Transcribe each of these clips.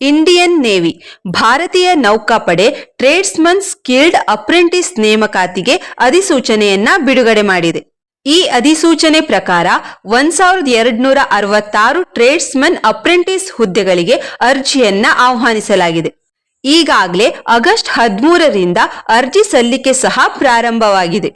Indian navy ಭಾರತೀಯ ನೌಕಾಪಡೆ tradesman skilled apprentice ನೇಮಕಾತಿಗೆ ಅಧಿಸೂಚನೆಯನ್ನ ಬಿಡುಗಡೆ ಮಾಡಿದೆ. ಈ ಅಧಿಸೂಚನೆ ಪ್ರಕಾರ ಒಂದ್ ಸಾವಿರದ ಎರಡ್ನೂರ ಅರವತ್ತಾರು ಟ್ರೇಡ್ಸ್ಮನ್ ಅಪ್ರೆಂಟಿಸ್ ಹುದ್ದೆಗಳಿಗೆ ಅರ್ಜಿಯನ್ನ ಆಹ್ವಾನಿಸಲಾಗಿದೆ. ಈಗಾಗಲೇ ಆಗಸ್ಟ್ ಹದಿಮೂರರಿಂದ ಅರ್ಜಿ ಸಲ್ಲಿಕೆ ಸಹ ಪ್ರಾರಂಭವಾಗಿದೆ.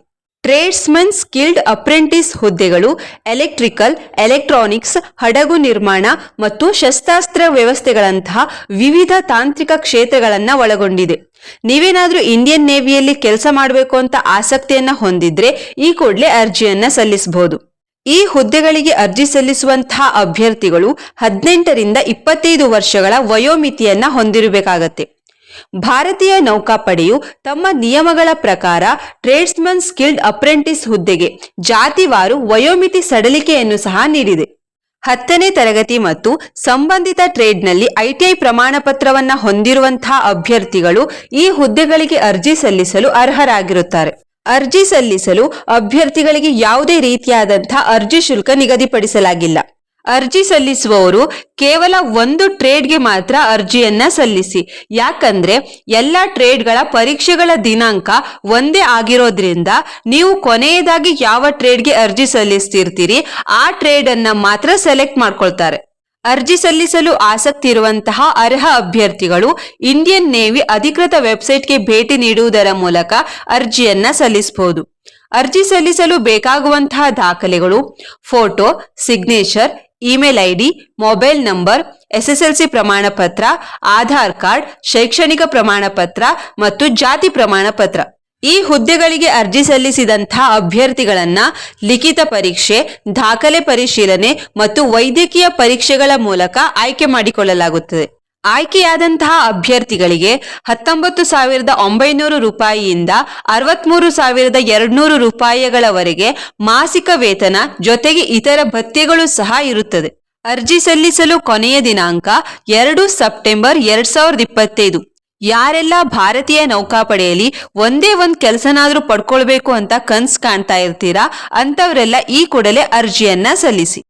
ಟ್ರೇಡ್ಸ್ಮನ್ ಸ್ಕಿಲ್ಡ್ ಅಪ್ರೆಂಟಿಸ್ ಹುದ್ದೆಗಳು, ಎಲೆಕ್ಟ್ರಿಕಲ್, ಎಲೆಕ್ಟ್ರಾನಿಕ್ಸ್, ಹಡಗು ನಿರ್ಮಾಣ ಮತ್ತು ಶಸ್ತ್ರಾಸ್ತ್ರ ವ್ಯವಸ್ಥೆಗಳಂತಹ ವಿವಿಧ ತಾಂತ್ರಿಕ ಕ್ಷೇತ್ರಗಳನ್ನು ಒಳಗೊಂಡಿದೆ. ನೀವೇನಾದರೂ ಇಂಡಿಯನ್ ನೇವಿಯಲ್ಲಿ ಕೆಲಸ ಮಾಡಬೇಕು ಅಂತ ಆಸಕ್ತಿಯನ್ನ ಹೊಂದಿದ್ರೆ ಈ ಕೂಡಲೇ ಅರ್ಜಿಯನ್ನ ಸಲ್ಲಿಸಬಹುದು ಈ ಹುದ್ದೆಗಳಿಗೆ ಅರ್ಜಿ ಸಲ್ಲಿಸುವಂತಹ ಅಭ್ಯರ್ಥಿಗಳು ಹದಿನೆಂಟರಿಂದ ಇಪ್ಪತ್ತೈದು ವರ್ಷಗಳ ವಯೋಮಿತಿಯನ್ನ ಹೊಂದಿರಬೇಕಾಗತ್ತೆ. ಭಾರತೀಯ ನೌಕಾಪಡೆಯು ತಮ್ಮ ನಿಯಮಗಳ ಪ್ರಕಾರ ಟ್ರೇಡ್ಸ್ಮನ್ ಸ್ಕಿಲ್ಡ್ ಅಪ್ರೆಂಟಿಸ್ ಹುದ್ದೆಗೆ ಜಾತಿವಾರು ವಯೋಮಿತಿ ಸಡಲಿಕೆಯನ್ನು ಸಹ ನೀಡಿದೆ. ಹತ್ತನೇ ತರಗತಿ ಮತ್ತು ಸಂಬಂಧಿತ ಟ್ರೇಡ್ನಲ್ಲಿ ಐಟಿಐ ಪ್ರಮಾಣ ಪತ್ರವನ್ನ ಹೊಂದಿರುವಂತಹ ಅಭ್ಯರ್ಥಿಗಳು ಈ ಹುದ್ದೆಗಳಿಗೆ ಅರ್ಜಿ ಸಲ್ಲಿಸಲು ಅರ್ಹರಾಗಿರುತ್ತಾರೆ. ಅರ್ಜಿ ಸಲ್ಲಿಸಲು ಅಭ್ಯರ್ಥಿಗಳಿಗೆ ಯಾವುದೇ ರೀತಿಯಾದಂತಹ ಅರ್ಜಿ ಶುಲ್ಕ ನಿಗದಿಪಡಿಸಲಾಗಿಲ್ಲ. ಅರ್ಜಿ ಸಲ್ಲಿಸುವವರು ಕೇವಲ ಒಂದು ಟ್ರೇಡ್ಗೆ ಮಾತ್ರ ಅರ್ಜಿಯನ್ನ ಸಲ್ಲಿಸಿ. ಯಾಕಂದ್ರೆ ಎಲ್ಲ ಟ್ರೇಡ್ಗಳ ಪರೀಕ್ಷೆಗಳ ದಿನಾಂಕ ಒಂದೇ ಆಗಿರೋದ್ರಿಂದ ನೀವು ಕೊನೆಯದಾಗಿ ಯಾವ ಟ್ರೇಡ್ಗೆ ಅರ್ಜಿ ಸಲ್ಲಿಸ್ತಿರ್ತೀರಿ, ಆ ಟ್ರೇಡ್ ಅನ್ನ ಮಾತ್ರ ಸೆಲೆಕ್ಟ್ ಮಾಡ್ಕೊಳ್ತಾರೆ. ಅರ್ಜಿ ಸಲ್ಲಿಸಲು ಆಸಕ್ತಿ ಇರುವಂತಹ ಅರ್ಹ ಅಭ್ಯರ್ಥಿಗಳು ಇಂಡಿಯನ್ ನೇವಿ ಅಧಿಕೃತ ವೆಬ್ಸೈಟ್ಗೆ ಭೇಟಿ ನೀಡುವುದರ ಮೂಲಕ ಅರ್ಜಿಯನ್ನ ಸಲ್ಲಿಸಬಹುದು ಅರ್ಜಿ ಸಲ್ಲಿಸಲು ಬೇಕಾಗುವಂತಹ ದಾಖಲೆಗಳು, photo, signature email ID, mobile number SSLC ಪ್ರಮಾಣ ಪತ್ರ ಆಧಾರ್ ಕಾರ್ಡ್, ಶೈಕ್ಷಣಿಕ ಪ್ರಮಾಣ ಪತ್ರ ಮತ್ತು ಜಾತಿ ಪ್ರಮಾಣ ಪತ್ರ ಈ ಹುದ್ದೆಗಳಿಗೆ ಅರ್ಜಿ ಸಲ್ಲಿಸಿದಂಥ ಅಭ್ಯರ್ಥಿಗಳನ್ನ ಲಿಖಿತ ಪರೀಕ್ಷೆ, ದಾಖಲೆ ಪರಿಶೀಲನೆ ಮತ್ತು ವೈದ್ಯಕೀಯ ಪರೀಕ್ಷೆಗಳ ಮೂಲಕ ಆಯ್ಕೆ ಮಾಡಿಕೊಳ್ಳಲಾಗುತ್ತದೆ. ಆಯ್ಕೆಯಾದಂತಹ ಅಭ್ಯರ್ಥಿಗಳಿಗೆ ಹತ್ತೊಂಬತ್ತು ಸಾವಿರದ ಒಂಬೈನೂರು ರೂಪಾಯಿಯಿಂದ ಅರವತ್ಮೂರು ಸಾವಿರದ ಎರಡ್ನೂರು ರೂಪಾಯಿಗಳವರೆಗೆ ಮಾಸಿಕ ವೇತನ ಜೊತೆಗೆ ಇತರ ಭತ್ಯೆಗಳು ಸಹ ಇರುತ್ತದೆ. ಅರ್ಜಿ ಸಲ್ಲಿಸಲು ಕೊನೆಯ ದಿನಾಂಕ ಎರಡು ಸೆಪ್ಟೆಂಬರ್ ಎರಡ್ ಸಾವಿರದ ಇಪ್ಪತ್ತೈದು. ಯಾರೆಲ್ಲ ಭಾರತೀಯ ನೌಕಾಪಡೆಯಲ್ಲಿ ಒಂದೇ ಒಂದು ಕೆಲಸನಾದರೂ ಪಡ್ಕೊಳ್ಬೇಕು ಅಂತ ಕನ್ಸ್ ಕಾಣ್ತಾ ಇರ್ತೀರಾ? ಅಂತವರೆಲ್ಲ ಈ ಕೂಡಲೇ ಅರ್ಜಿಯನ್ನ ಸಲ್ಲಿಸಿ.